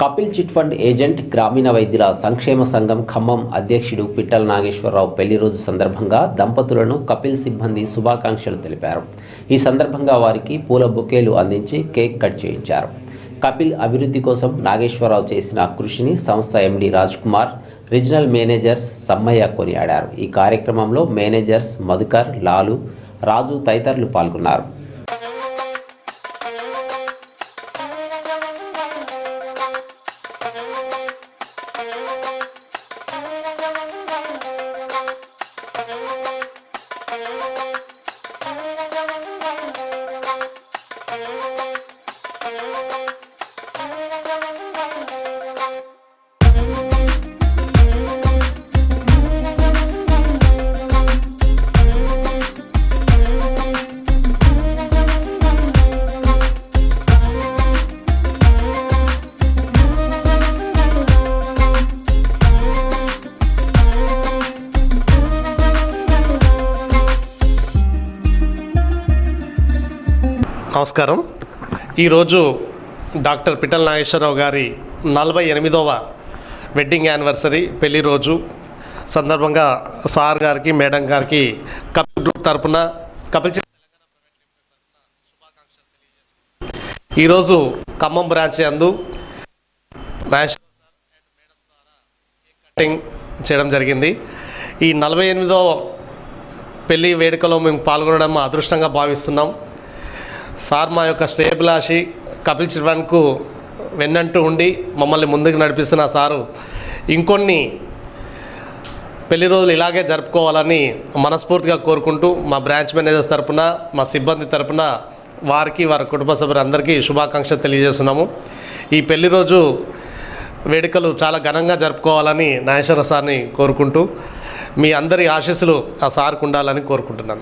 Kapil chit fund agent గ్రామీణ వైద్యుల సంక్షేమ సంఘం ఖమ్మం అధ్యక్షుడు పిట్టల నాగేశ్వరరావు పెళ్ళి రోజు సందర్భంగా దంపతులను కపిల్ సిబ్బంది శుభాకాంక్షలు తెలిపారు. ఈ సందర్భంగా వారికి పూల బొకేలు అందించి కేక్ కట్ చేయించారు. కపిల్ అభివృద్ధి కోసం నాగేశ్వరరావు చేసిన కృషిని సంస్థ MD Raj Kumar regional managers Sammaiah కొనియాడారు. ఈ కార్యక్రమంలో మేనేజర్స్ మధుకర్ లాలు రాజు తదితరులు పాల్గొన్నారు. నమస్కారం. ఈరోజు డాక్టర్ పిట్టల నాగేశ్వరరావు గారి నలభై ఎనిమిదవ వెడ్డింగ్ యానివర్సరీ పెళ్ళి రోజు. సందర్భంగా సార్ గారికి మేడం గారికి కపిల్ గ్రూప్ తరపున కపిల్ ఈరోజు ఖమ్మం బ్రాంచ్ అందు కటింగ్ చేయడం జరిగింది. ఈ నలభై ఎనిమిదవ పెళ్ళి వేడుకలో మేము పాల్గొనడం అదృష్టంగా భావిస్తున్నాం. సార్ మా యొక్క శ్రేయభిలాషి కపిల్ చిర్వన్కు వెన్నంటూ ఉండి మమ్మల్ని ముందుకు నడిపిస్తున్న సారు ఇంకొన్ని పెళ్ళి రోజులు ఇలాగే జరుపుకోవాలని మనస్ఫూర్తిగా కోరుకుంటూ మా బ్రాంచ్ మేనేజర్స్ తరపున మా సిబ్బంది తరపున వారికి వారి కుటుంబ సభ్యులందరికీ శుభాకాంక్షలు తెలియజేస్తున్నాము. ఈ పెళ్ళి రోజు వేడుకలు చాలా ఘనంగా జరుపుకోవాలని నాగేశ్వర సార్ని కోరుకుంటూ మీ అందరి ఆశీస్సులు ఆ సార్కు ఉండాలని కోరుకుంటున్నాను.